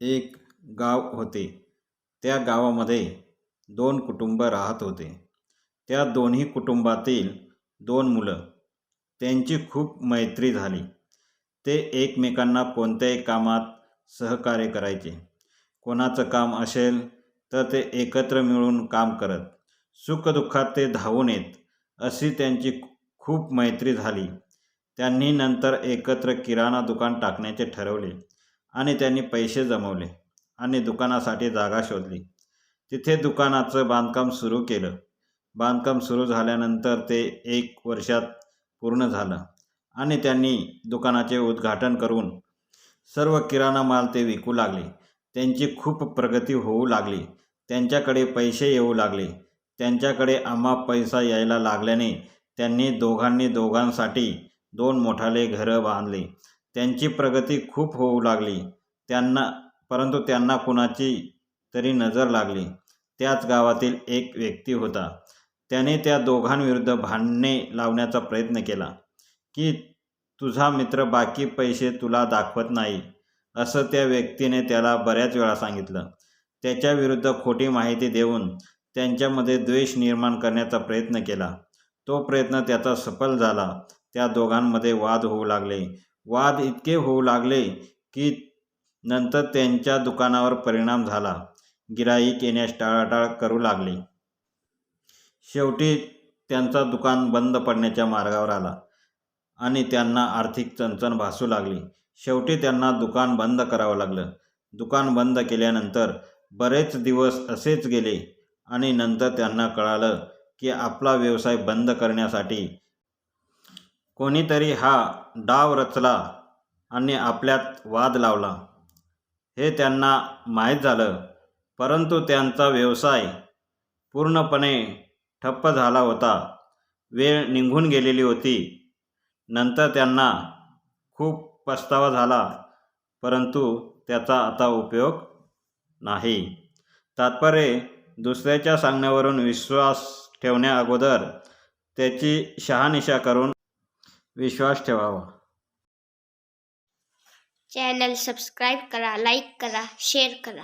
एक गाव होते. त्या गावामध्ये दोन कुटुंब राहत होते. त्या दोन्ही कुटुंबातील दोन मुलं. त्यांची खूप मैत्री झाली. ते एकमेकांना कोणत्याही कामात सहकार्य करायचे. कोणाचं काम असेल तर ते एकत्र मिळून काम करत. सुखदुःखात ते धावून येत. अशी त्यांची खूप मैत्री झाली. त्यांनी नंतर एकत्र किराणा दुकान टाकण्याचे ठरवले. आणि त्यांनी पैसे जमवले आणि दुकानासाठी जागा शोधली. तिथे दुकानाचं बांधकाम सुरू केलं. बांधकाम सुरू झाल्यानंतर ते एक वर्षात पूर्ण झालं आणि त्यांनी दुकानाचे उद्घाटन करून सर्व किराणा माल ते विकू लागले. त्यांची खूप प्रगती होऊ लागली. त्यांच्याकडे पैसे येऊ लागले. त्यांच्याकडे आम्हा पैसा यायला लागल्याने त्यांनी दोघांनी दोघांसाठी दोन मोठाले घरं बांधले. त्यांची प्रगती खूप होऊ लागली. त्यांना परंतु त्यांना कुणाची तरी नजर लागली. त्याच गावातील एक व्यक्ती होता. त्याने त्या दोघांविरुद्ध भांडणे लावण्याचा प्रयत्न केला की तुझा मित्र बाकी पैसे तुला दाखवत नाही असं त्या व्यक्तीने त्याला बऱ्याच वेळा सांगितलं. त्याच्याविरुद्ध खोटी माहिती देऊन त्यांच्यामध्ये द्वेष निर्माण करण्याचा प्रयत्न केला. तो प्रयत्न त्याचा सफल झाला. त्या दोघांमध्ये वाद होऊ लागले. वाद इतके होऊ लागले की नंतर त्यांच्या दुकानावर परिणाम झाला. गिराईक येण्यास टाळाटाळ करू लागले. शेवटी त्यांचा दुकान बंद पडण्याच्या मार्गावर आला आणि त्यांना आर्थिक चणचण भासू लागली. शेवटी त्यांना दुकान बंद करावं लागलं. दुकान बंद केल्यानंतर बरेच दिवस असेच गेले आणि नंतर त्यांना कळालं की आपला व्यवसाय बंद करण्यासाठी कोणीतरी हा डाव रचला आणि आपल्यात वाद लावला. हे त्यांना माहीत झालं परंतु त्यांचा व्यवसाय पूर्णपणे ठप्प झाला होता. वेळ निघून गेलेली होती. नंतर त्यांना खूप पस्तावा झाला परंतु त्याचा आता उपयोग नाही. तात्पर्य दुसऱ्याच्या सांगण्यावरून विश्वास ठेवण्याअगोदर त्याची शहानिशा करून विश्वास ठेवावा. चॅनल सबस्क्राईब करा लाईक करा शेअर करा.